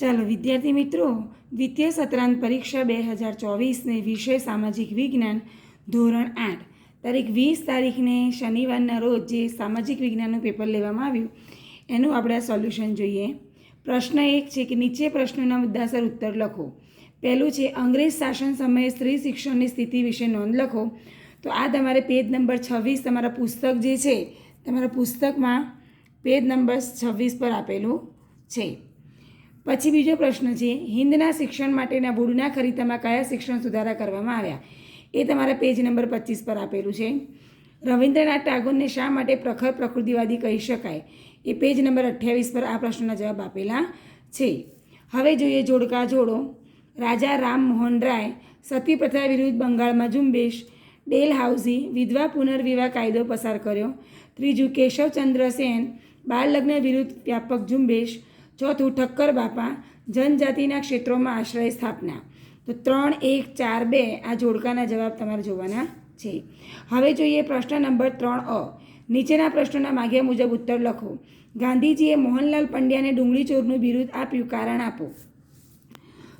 ચાલો, વિદ્યાર્થી મિત્રો, દ્વિતીય સત્રાંત પરીક્ષા બે હજાર ચોવીસને વિષય સામાજિક વિજ્ઞાન ધોરણ આઠ. તારીખ વીસ તારીખને શનિવારના રોજ જે સામાજિક વિજ્ઞાનનું પેપર લેવામાં આવ્યું, એનું આપણે આ સોલ્યુશન જોઈએ. પ્રશ્ન એક છે કે નીચે પ્રશ્નોના મુદ્દાસર ઉત્તર લખો. પહેલું છે, અંગ્રેજ શાસન સમયે સ્ત્રી શિક્ષણની સ્થિતિ વિશે નોંધ લખો. તો આ તમારે પેજ નંબર છવ્વીસ તમારા પુસ્તક જે છે, તમારા પુસ્તકમાં પેજ નંબર છવ્વીસ પર આપેલું છે. પછી બીજો પ્રશ્ન છે હિન્દના શિક્ષણ માટેના બુડના ખરીતામાં કયા શિક્ષણ સુધારા કરવામાં આવ્યા? એ તમારા પેજ નંબર પચીસ પર આપેલું છે. રવિન્દ્રનાથ ટાગોરને શા માટે પ્રખર પ્રકૃતિવાદી કહી શકાય? એ પેજ નંબર અઠ્યાવીસ પર આ પ્રશ્નના જવાબ આપેલા છે. હવે જોઈએ જોડકા જોડો. રાજા રામ મોહન રાય, સતી પ્રથા વિરુદ્ધ બંગાળમાં ઝુંબેશ, ડેલ હાઉસી વિધવા પુનર્વિવાહ કાયદો પસાર કર્યો. ત્રીજું કેશવચંદ્ર સેન બાળ લગ્ન વિરુદ્ધ વ્યાપક ઝુંબેશ ચોથું ઠક્કર બાપા, જનજાતિના ક્ષેત્રોમાં આશ્રય સ્થાપના. તો ત્રણ એક ચાર બે, આ જોડકાના જવાબ તમારે જોવાના છે. હવે જોઈએ પ્રશ્ન નંબર ત્રણ અ. નીચેના પ્રશ્નોના માગ્યા મુજબ ઉત્તર લખો. ગાંધીજીએ મોહનલાલ પંડ્યાને ડુંગળી ચોરનું બિરુદ આપ્યું, કારણ આપો.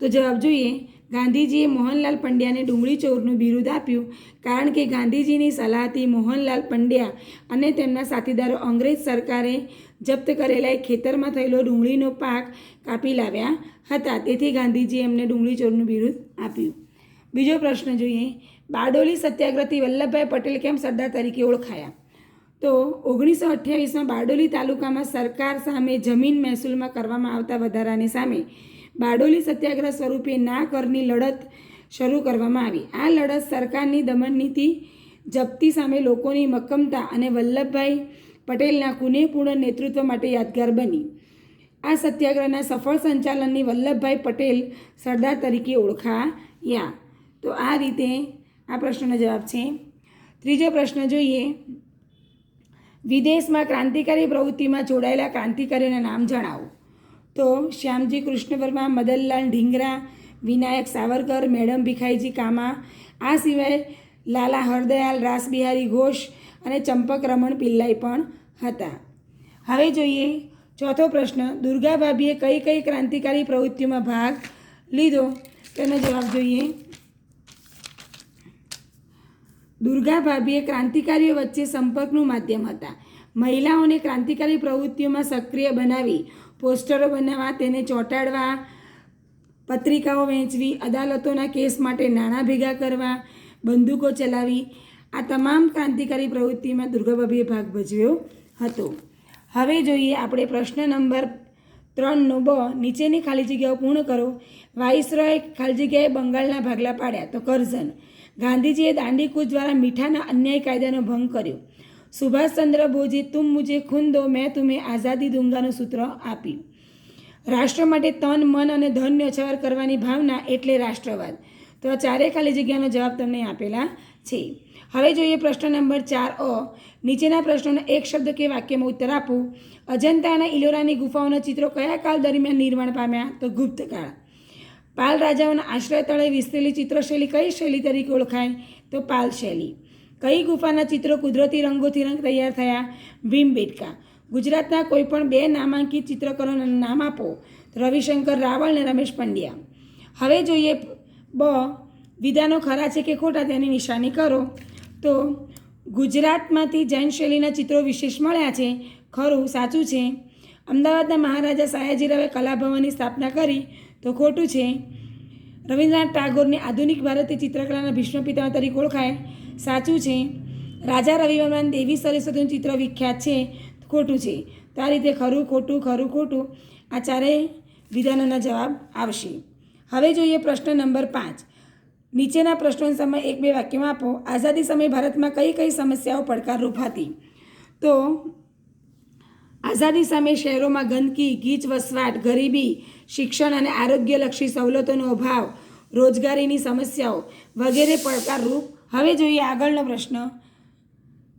તો જવાબ જોઈએ. ગાંધીજીએ મોહનલાલ પંડ્યાને ડુંગળી ચોરનું બિરુદ આપ્યું, કારણ કે ગાંધીજીની સલાહથી મોહનલાલ પંડ્યા અને તેમના સાથીદારો અંગ્રેજ સરકારે જપ્ત કરેલા એક ખેતરમાં થયેલો ડુંગળીનો પાક કાપી લાવ્યા હતા. તેથી ગાંધીજીએ એમને ડુંગળી ચોરનું બિરુદ આપ્યું. બીજો પ્રશ્ન જોઈએ. બારડોલી સત્યાગ્રહથી વલ્લભભાઈ પટેલ કેમ સરદાર તરીકે ઓળખાયા? તો ઓગણીસો અઠ્યાવીસમાં બારડોલી તાલુકામાં સરકાર સામે જમીન મહેસૂલમાં કરવામાં આવતા વધારાની સામે બારડોલી સત્યાગ્રહ સ્વરૂપે ના કરની લડત શરૂ કરવામાં આવી. આ લડત સરકારની દમન નીતિ જપ્તી સામે લોકોની મક્કમતા અને વલ્લભભાઈ પટેલના કુનેહપૂર્ણ નેતૃત્વ માટે યાદગાર બની. આ સત્યાગ્રહના સફળ સંચાલનની વલ્લભભાઈ પટેલ સરદાર તરીકે ઓળખાયા. તો આ રીતે આ પ્રશ્નનો જવાબ છે. ત્રીજો પ્રશ્ન જોઈએ. વિદેશમાં ક્રાંતિકારી પ્રવૃત્તિમાં જોડાયેલા ક્રાંતિકારીઓના નામ જણાવો. તો શ્યામજી કૃષ્ણ વર્મા મદનલાલ ઢીંગરા, વિનાયક સાવરકર, મેડમ ભીખાઈજી કામા, આ સિવાય લાલા હરદયાલ, રાસબિહારી ઘોષ અને ચંપક રમણ પિલ્લાઈ પણ હતા. હવે જોઈએ, ચોથો પ્રશ્ન, દુર્ગા ભાભીએ કઈ કઈ ક્રાંતિકારી પ્રવૃત્તિઓમાં ભાગ લીધો? તેનો જવાબ જોઈએ. દુર્ગા ભાભીએ ક્રાંતિકારીઓ વચ્ચે સંપર્કનું માધ્યમ હતા. મહિલાઓને ક્રાંતિકારી પ્રવૃત્તિઓમાં સક્રિય બનાવી, પોસ્ટરો બનાવવા, તેને ચોંટાડવા, પત્રિકાઓ વહેંચવી, અદાલતોના કેસ માટે નાણાં ભેગા કરવા, બંદૂકો ચલાવી આ તમામ ક્રાંતિકારી પ્રવૃત્તિમાં દુર્ગાભાભીએ ભાગ ભજવ્યો હતો. હવે જોઈએ આપણે પ્રશ્ન નંબર ત્રણનો. બ, નીચેની ખાલી જગ્યાઓ પૂર્ણ કરો. વાઇસરોય ખાલી જગ્યાએ બંગાળના ભાગલા પાડ્યા. તો કરઝન ગાંધીજીએ દાંડીકૂચ દ્વારા મીઠાના અન્યાય કાયદાનો ભંગ કર્યો. સુભાષચંદ્ર બોઝે તુમ મુજે ખૂન દો, મેં તુમે આઝાદી દુંગાનું સૂત્ર આપ્યું. રાષ્ટ્ર માટે તન, મન અને ધન ન્યોછાવર કરવાની ભાવના એટલે રાષ્ટ્રવાદ. તો આ ચારેય ખાલી જગ્યાનો જવાબ તમને આપેલા છે. હવે જોઈએ પ્રશ્ન નંબર ચાર અ. નીચેના પ્રશ્નોનો એક શબ્દ કે વાક્યમાં ઉત્તર આપું. અજંતા અને ઇલોરાની ગુફાઓના ચિત્રો કયા કાળ દરમિયાન નિર્માણ પામ્યા? તો ગુપ્તકાળ પાલ રાજાઓના આશ્રય તળે વિસ્તરેલી ચિત્રશૈલી કઈ શૈલી તરીકે ઓળખાય? તો પાલ શૈલી. કઈ ગુફાના ચિત્રો કુદરતી રંગોથી રંગ તૈયાર થયા? ભીમબેટકા ગુજરાતના કોઈપણ બે નામાંકિત ચિત્રકારોના નામ આપો. રવિશંકર રાવળ અને રમેશ પંડ્યા. હવે જોઈએ બ. વિધાનો ખરા છે કે ખોટા તેની નિશાની કરો. તો ગુજરાતમાંથી જૈન શૈલીના ચિત્રો વિશેષ મળ્યા છે. ખરું, સાચું છે. અમદાવાદના મહારાજા સયાજીરાવે કલાભવનની સ્થાપના કરી. તો ખોટું છે. રવિન્દ્રનાથ ટાગોરની આધુનિક ભારતીય ચિત્રકલાના ભીષ્મ પિતામહ તરીકે ઓળખાય. સાચું છે. રાજા રવિવર્મન દેવી સરસ્વતીનું ચિત્ર વિખ્યાત છે. ખોટું છે. તો આ રીતે ખરું, ખોટું ખરું, ખોટું આ ચારેય વિધાનોના જવાબ આવશે. હવે જોઈએ પ્રશ્ન નંબર પાંચ. નીચેના પ્રશ્નોનો સમય એક બે વાક્યમાં આપો. આઝાદી સમયે ભારતમાં કઈ કઈ સમસ્યાઓ પડકારરૂપ હતી? તો, આઝાદી સામે શહેરોમાં ગંદકી, ગીચ વસવાટ, ગરીબી, શિક્ષણ અને આરોગ્યલક્ષી સવલતોનો અભાવ, રોજગારીની સમસ્યાઓ વગેરે પડકારરૂપ હવે જોઈએ આગળનો પ્રશ્ન.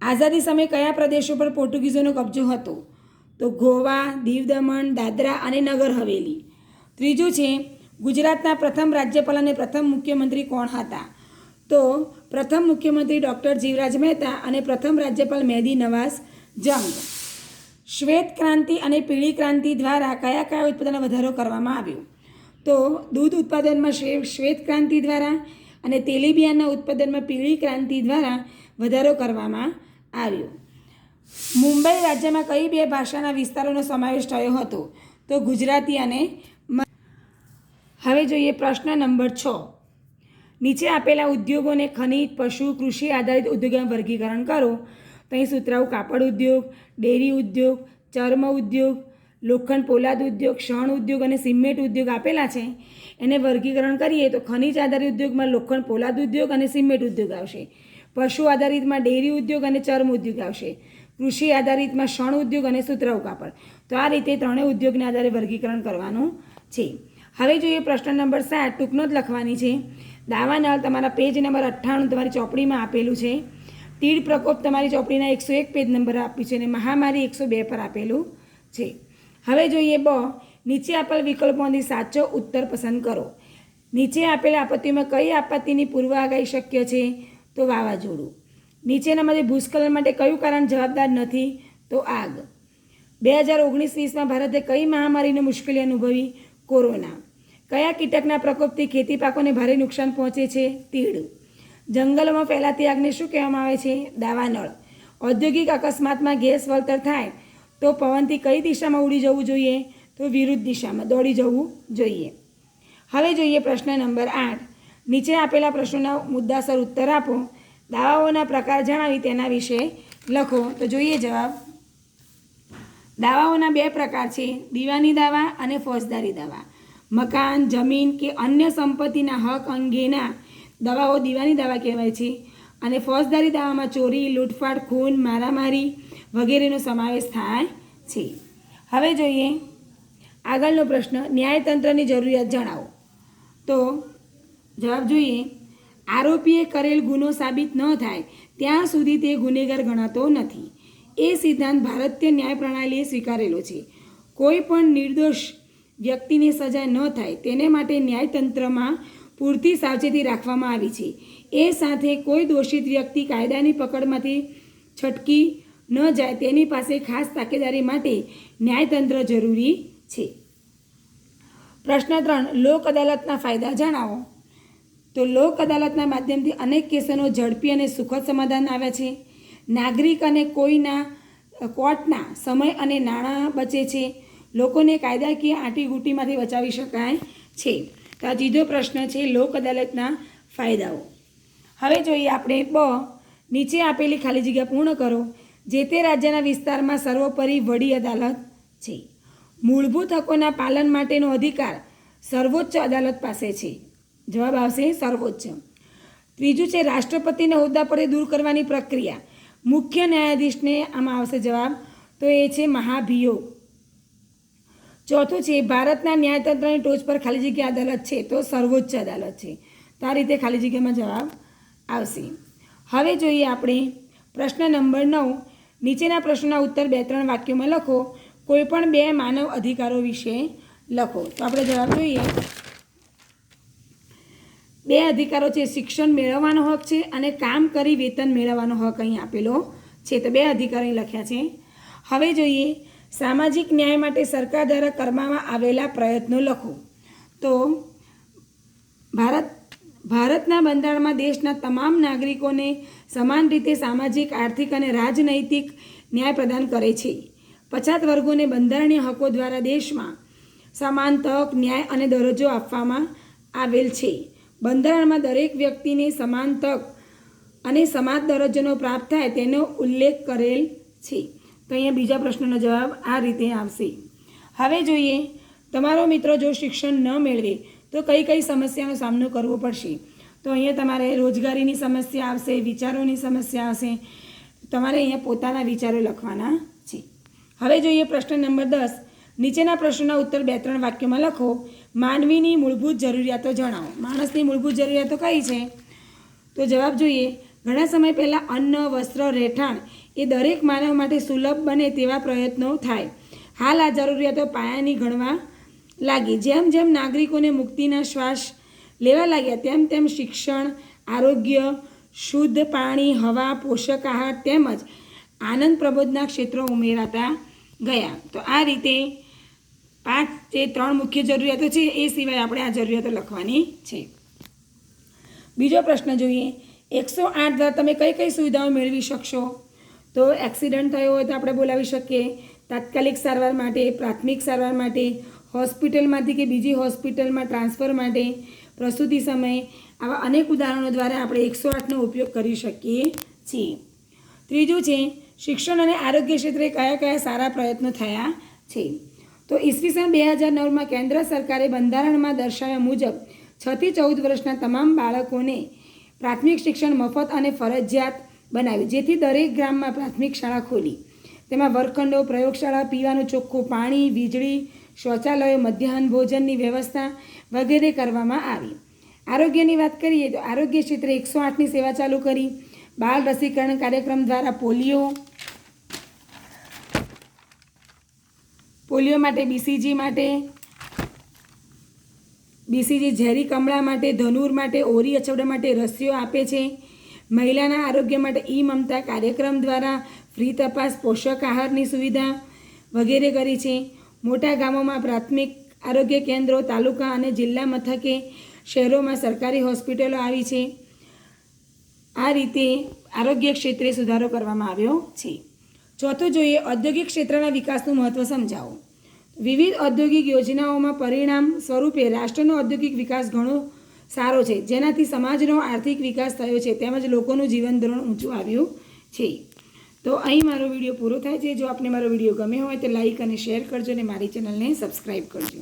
આઝાદી સમયે કયા પ્રદેશો પર પોર્ટુગીઝોનો કબજો હતો? તો ગોવા, દીવ દમણ, દાદરા અને નગર હવેલી. ત્રીજું છે ગુજરાતના પ્રથમ રાજ્યપાલ અને પ્રથમ મુખ્યમંત્રી કોણ હતા? તો પ્રથમ મુખ્યમંત્રી ડૉક્ટર જીવરાજ મહેતા અને પ્રથમ રાજ્યપાલ મહેદી નવાઝ જંગ. શ્વેત ક્રાંતિ અને પીળી ક્રાંતિ દ્વારા કયા કયા ઉત્પાદનમાં વધારો કરવામાં આવ્યો? તો દૂધ ઉત્પાદનમાં શ્વે શ્વેત ક્રાંતિ દ્વારા અને તેલીબિયાના ઉત્પાદનમાં પીળી ક્રાંતિ દ્વારા વધારો કરવામાં આવ્યો. મુંબઈ રાજ્યમાં કઈ બે ભાષાના વિસ્તારોનો સમાવેશ થયો હતો? તો ગુજરાતી અને હવે જોઈએ પ્રશ્ન નંબર છ. નીચે આપેલા ઉદ્યોગોને ખનિજ, પશુ, કૃષિ આધારિત ઉદ્યોગોમાં વર્ગીકરણ કરો. તો અહીં સુતરાઉ કાપડ ઉદ્યોગ, ડેરી ઉદ્યોગ, ચર્મ ઉદ્યોગ, લોખંડ પોલાદ ઉદ્યોગ શણ ઉદ્યોગ અને સિમેન્ટ ઉદ્યોગ આપેલા છે. એને વર્ગીકરણ કરીએ તો ખનિજ આધારિત ઉદ્યોગમાં લોખંડ પોલાદ ઉદ્યોગ અને સિમેન્ટ ઉદ્યોગ આવશે. પશુ આધારિતમાં ડેરી ઉદ્યોગ અને ચર્મ ઉદ્યોગ આવશે. કૃષિ આધારિતમાં શણ ઉદ્યોગ અને સુતરાઉ કાપડ. તો આ રીતે ત્રણેય ઉદ્યોગને આધારે વર્ગીકરણ કરવાનું છે. હવે જોઈએ પ્રશ્ન નંબર સાત ટૂંકનો જ લખવાની છે. દાવાનળ તમારા પેજ નંબર અઠ્ઠાણું તમારી ચોપડીમાં આપેલું છે. તીડ પ્રકોપ તમારી ચોપડીના એકસો એક પેજ નંબર આપ્યું છે અને મહામારી એકસો બે પર આપેલું છે. હવે જોઈએ બ, નીચે આપેલ વિકલ્પોમાંથી સાચો ઉત્તર પસંદ કરો. નીચે આપેલા આપત્તિમાં કઈ આપત્તિની પૂર્વ આગાહી શક્ય છે? તો વાવાઝોડું. નીચેનામાંથી ભૂસ્ખલન માટે કયું કારણ જવાબદાર નથી? તો આગ. બે હજાર ઓગણીસ વીસમાં ભારતે કઈ મહામારીની મુશ્કેલી અનુભવી? કોરોના. કયા કીટકના પ્રકોપથી ખેતી પાકોને ભારે નુકસાન પહોંચે છે? તીડ. જંગલોમાં ફેલાતી આગને શું કહેવામાં આવે છે? દાવાનળ. ઔદ્યોગિક અકસ્માતમાં ગેસ વળતર થાય તો પવનથી કઈ દિશામાં ઉડી જવું જોઈએ? તો વિરુદ્ધ દિશામાં દોડી જવું જોઈએ. હવે જોઈએ પ્રશ્ન નંબર આઠ. નીચે આપેલા પ્રશ્નોના મુદ્દાસર ઉત્તર આપો. દાવાઓના પ્રકાર જણાવી તેના વિશે લખો. તો જોઈએ જવાબ. દાવાઓના બે પ્રકાર છે. દીવાની દાવા અને ફોજદારી દાવા. મકાન, જમીન કે અન્ય સંપત્તિના હક અંગેના દવાઓ દીવાની દાવા કહેવાય છે. અને ફોજદારી દાવામાં ચોરી, લૂંટફાટ, ખૂન, મારામારી વગેરેનો સમાવેશ થાય છે. હવે જોઈએ આગળનો પ્રશ્ન, ન્યાયતંત્રની જરૂરિયાત જણાવો. તો જવાબ જોઈએ, આરોપીએ કરેલ ગુનો સાબિત ન થાય ત્યાં સુધી તે ગુનેગાર ગણાતો નથી. એ સિદ્ધાંત ભારતીય ન્યાય પ્રણાલીએ સ્વીકારેલો છે. કોઈ પણ નિર્દોષ વ્યક્તિને સજા ન થાય તેને માટે ન્યાયતંત્રમાં પૂરતી સાવચેતી રાખવામાં આવી છે. એ સાથે કોઈ દોષિત વ્યક્તિ કાયદાની પકડમાંથી છટકી ન જાય તેની પાસે ખાસ તાકેદારી માટે ન્યાયતંત્ર જરૂરી છે. પ્રશ્ન ત્રણ, લોક અદાલતના ફાયદા જણાવો. તો લોક અદાલતના માધ્યમથી અનેક કેસોનો ઝડપી અને સુખદ સમાધાન આવે છે. નાગરિક અને કોઈના કોર્ટના સમય અને નાણાં બચે છે. લોકોને કાયદાકીય આંટીઘૂંટીમાંથી બચાવી શકાય છે. તો આ ત્રીજો પ્રશ્ન છે લોક અદાલતના ફાયદાઓ. હવે જોઈએ આપણે બ, નીચે આપેલી ખાલી જગ્યા પૂર્ણ કરો, જે તે રાજ્યના વિસ્તારમાં સર્વોપરી વડી અદાલત છે. મૂળભૂત હકોના પાલન માટેનો અધિકાર સર્વોચ્ચ અદાલત પાસે છે. જવાબ આવશે સર્વોચ્ચ. ત્રીજું છે રાષ્ટ્રપતિના હોદ્દા પરથી દૂર કરવાની પ્રક્રિયા. મુખ્ય ન્યાયાધીશને આમાં આવશે જવાબ, તો એ છે મહાભિયોગ. ચોથું છે, ભારતના ન્યાયતંત્રની ટોચ પર ખાલી જગ્યા અદાલત છે, તો સર્વોચ્ચ અદાલત છે. તો આ રીતે ખાલી જગ્યામાં જવાબ આવશે. હવે જોઈએ આપણે પ્રશ્ન નંબર નવ. નીચેના પ્રશ્નના ઉત્તર બે ત્રણ વાક્યોમાં લખો. કોઈપણ બે માનવ અધિકારો વિશે લખો. તો આપણે જવાબ જોઈએ. બે અધિકારો છે, શિક્ષણ મેળવવાનો હક છે અને કામ કરી વેતન મેળવવાનો હક અહીં આપેલો છે. તો બે અધિકારો લખ્યા છે. હવે જોઈએ સામાજિક ન્યાય માટે સરકાર દ્વારા કરવામાં આવેલા પ્રયત્નો લખો. તો, ભારત, ભારતના બંધારણમાં દેશના તમામ નાગરિકોને સમાન રીતે સામાજિક, આર્થિક અને રાજનૈતિક ન્યાય પ્રદાન કરે છે. પછાત વર્ગોને બંધારણીય હકો દ્વારા દેશમાં સમાન તક, ન્યાય અને દરજ્જો આપવામાં આવેલ છે. બંધારણમાં દરેક વ્યક્તિને સમાન તક અને સમાન દરજ્જોનો પ્રાપ્ત થાય તેનો ઉલ્લેખ કરેલ છે. તો અહીંયા બીજા પ્રશ્નનો જવાબ આ રીતે આવશે. હવે જોઈએ, તમારો મિત્રો જો શિક્ષણ ન મેળવે, તો કઈ કઈ સમસ્યાનો સામનો કરવો પડશે? તો અહીંયા તમારે રોજગારીની સમસ્યા આવશે, વિચારોની સમસ્યા આવશે. તમારે અહીંયા પોતાના વિચારો લખવાના છે. હવે જોઈએ પ્રશ્ન નંબર દસ. નીચેના પ્રશ્નના ઉત્તર બે ત્રણ વાક્યોમાં લખો. માનવીની મૂળભૂત જરૂરિયાતો જણાવો. માણસની મૂળભૂત જરૂરિયાતો કઈ છે? તો જવાબ જોઈએ ઘણા સમય પહેલાં અન્ન, વસ્ત્ર, રહેઠાણ એ દરેક માનવ માટે સુલભ બને તેવા પ્રયત્નો થાય. હાલ આ જરૂરિયાતો પાયાની ગણવા લાગી. જેમ જેમ નાગરિકોને મુક્તિના શ્વાસ લેવા લાગ્યા, તેમ તેમ શિક્ષણ, આરોગ્ય, શુદ્ધ પાણી, હવા, પોષક આહાર તેમજ આનંદ પ્રબોધના ક્ષેત્રો ઉમેરાતા ગયા. તો આ રીતે પાંચ જે ત્રણ મુખ્ય જરૂરિયાતો છે, એ સિવાય આપણે આ જરૂરિયાતો લખવાની છે. બીજો પ્રશ્ન જોઈએ એકસો આઠ દ્વારા તમે કઈ કઈ સુવિધાઓ મેળવી શકશો? તો એક્સિડન્ટ થયો હોય તો આપણે બોલાવી શકીએ. તાત્કાલિક સારવાર માટે, પ્રાથમિક સારવાર માટે, હોસ્પિટલમાંથી કે બીજી હોસ્પિટલમાં ટ્રાન્સફર માટે, પ્રસૂતિ સમયે, આવા અનેક ઉદાહરણો દ્વારા આપણે એકસો આઠનો ઉપયોગ કરી શકીએ છીએ. ત્રીજું છે, શિક્ષણ અને આરોગ્ય ક્ષેત્રે કયા કયા સારા પ્રયત્નો થયા છે? તો ઈસવીસન બે હજાર નવમાં કેન્દ્ર સરકારે બંધારણમાં દર્શાવ્યા મુજબ છથી ચૌદ વર્ષના તમામ બાળકોને પ્રાથમિક શિક્ષણ મફત અને ફરજિયાત બનાવ્યું. જેથી દરેક ગ્રામમાં પ્રાથમિક શાળા ખોલી. તેમાં વર્ગખંડો, પ્રયોગશાળા, પીવાનું ચોખ્ખું પાણી, વીજળી, શૌચાલયો, મધ્યાહન ભોજનની વ્યવસ્થા વગેરે કરવામાં આવી. આરોગ્યની વાત કરીએ તો આરોગ્ય ક્ષેત્રે એકસો આઠની સેવા ચાલુ કરી. બાળ રસીકરણ કાર્યક્રમ દ્વારા પોલિયો પોલિયો માટે બીસીજી માટે બીસીજી ઝેરી કમળા માટે, ધનુર માટે, ઓરી અછવડા માટે રસીઓ આપે છે. મહિલાના આરોગ્ય માટે ઈ મમતા કાર્યક્રમ દ્વારા ફ્રી તપાસ, પોષક આહારની સુવિધા વગેરે કરી છે. મોટા ગામોમાં પ્રાથમિક આરોગ્ય કેન્દ્રો, તાલુકા અને જિલ્લા મથકે શહેરોમાં સરકારી હોસ્પિટલો આવી છે. આ રીતે આરોગ્ય ક્ષેત્રે સુધારો કરવામાં આવ્યો છે. ચોથું જોઈએ ઔદ્યોગિક ક્ષેત્રના વિકાસનું મહત્ત્વ સમજાવો. વિવિધ ઔદ્યોગિક યોજનાઓમાં પરિણામ સ્વરૂપે રાષ્ટ્રનો ઔદ્યોગિક વિકાસ ઘણો સારો છે. જેનાથી સમાજનો આર્થિક વિકાસ થયો છે. તેમજ લોકોનું જીવન ધોરણ ઊંચું આવ્યું છે. તો અહીં મારો વીડિયો પૂરો થાય છે. જો આપને મારો વીડિયો ગમ્યો હોય તો લાઇક અને શેર કરજો અને મારી ચેનલને સબસ્ક્રાઈબ કરજો.